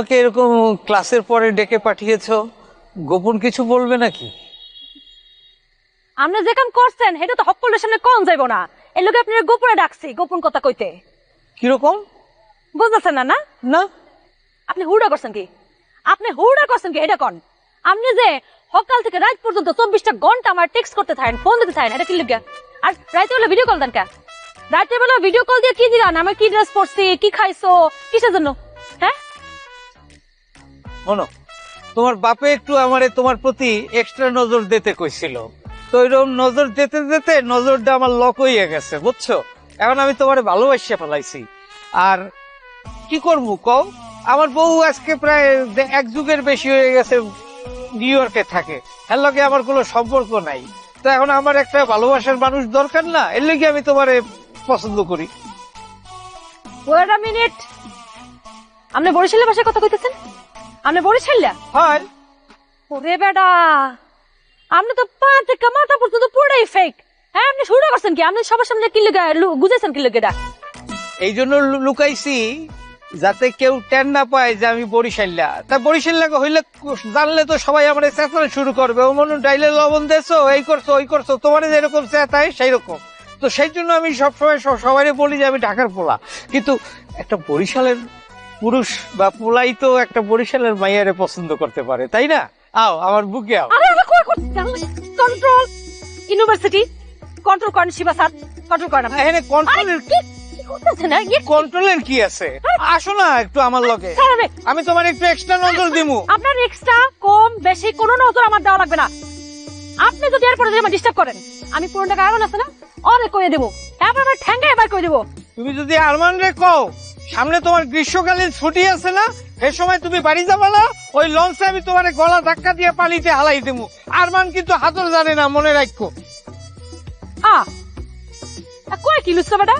আমাকে এরকম ক্লাসের পরে ডেকে পাঠিয়েছো? গোপন কিছু বলবে নাকি? আপনি যে কাম করছেন সেটা তো সকলের সামনে কম যাইব না। এই লোকে আপনার গোপনে ডাকছি গোপন কথা কইতে। কীরকম? বুঝতেছেন না না? না। আপনি হুড়া করছেন কি? আপনি হুড়া করছেন কি? এটা কোন? আপনি যে সকাল থেকে রাত পর্যন্ত চব্বিশটা ঘণ্টা আমার টেক্সট করতে থাকেন ফোন দিতে থাকেন এটা কি লিখে আর রাতে বেলা ভিডিও কল দেন কে? রাতের বেলা ভিডিও কল দিয়ে কি দিলাম? আমার কি ড্রেস পরছি কি খাইছো কিসের জন্য? শোনো, তোমার বাপে একটু আমারে তোমার প্রতি এক্সট্রা নজর দিতে কইছিল। তো এরকম নজর দিতে দিতে নজরটা আমার লক হইয়া গেছে, বুঝছ? এখন আমি তোমারে ভালোবাসিয়া ফেলাইছি। আর কি করব কও? আমার বউ আজকে প্রায় এক যুগের বেশি হয়ে গেছে নিউ ইয়র্কে থাকে। এর লগে আমার কোনো সম্পর্ক নাই। তো এখন আমার একটা ভালোবাসার মানুষ দরকার না, এর লগে আমি তোমারে পছন্দ করি। ওয়েট আ মিনিট আপনি বরিশালের ভাষায় কথা কইতেছেন? আপনি বরিশাল্লা হয় ওরে বেডা আপনি তো পা থেকে মাথা পর্যন্ত পুরোটাই ফেক হ্যাঁ আপনি শুরু করছেন কি আপনি সবার সামনে কি লেগে গুজাইছেন কি লেগে এই জন্য লুকাইছি যাতে কেউ টেন না পায় যে আমি বরিশাল্লা তা বরিশাল্লা হইলে জানলে তো সবাই আমার চেঁচানো শুরু করবে। ও মনে ডাইলে লবণ দেছো এই করছ ওই করছ তোমার যেরকম চেঁচায় সেই রকম তো সেই জন্য আমি সবসময় সবাই বলি যে আমি ঢাকার পোলা। কিন্তু একটা বরিশালের পুরুষ বা পোলাই তো একটা বরিশালের মাইয়ারে পছন্দ করতে পারে তাই না? আও আমার বুকে আও। আরে আরে কই কই? কন্ট্রোল ইউনিভার্সিটি কন্ট্রোল করেন শিবা স্যার কন্ট্রোল করেন এখানে কন্ট্রোলের কি কি করতেছেন হ্যাঁ? ইয়ে, কন্ট্রোলের কি আছে? আসো না একটু আমার লগে। আমি- তোমার একটু এক্সট্রা নজর দিমু। আপনার এক্সট্রা কম বেশি কোনো নজর আমার দেওয়া লাগবে না। আপনি যদি এরপরে যদি আমার ডিস্টার্ব করেন আমি পুরো টাকা আগান আছে না? অনেক কয়ে দেবো তারপর আমার ঠ্যাঙ্গা এবার কয়ে দেবো তুমি যদি আরমান রে কও সামনে তোমার গ্রীষ্মকালীন ছুটি আছে না? সে সময় তুমি বাড়ি যাবা না? ওই লঞ্চে আমি তোমার গলা ধাক্কা দিয়ে পানিতে হালাই দেবো আর মান কিন্তু হাতর জানে না, মনে রাখো। আ কয় কি লুচ্ছা বেটা?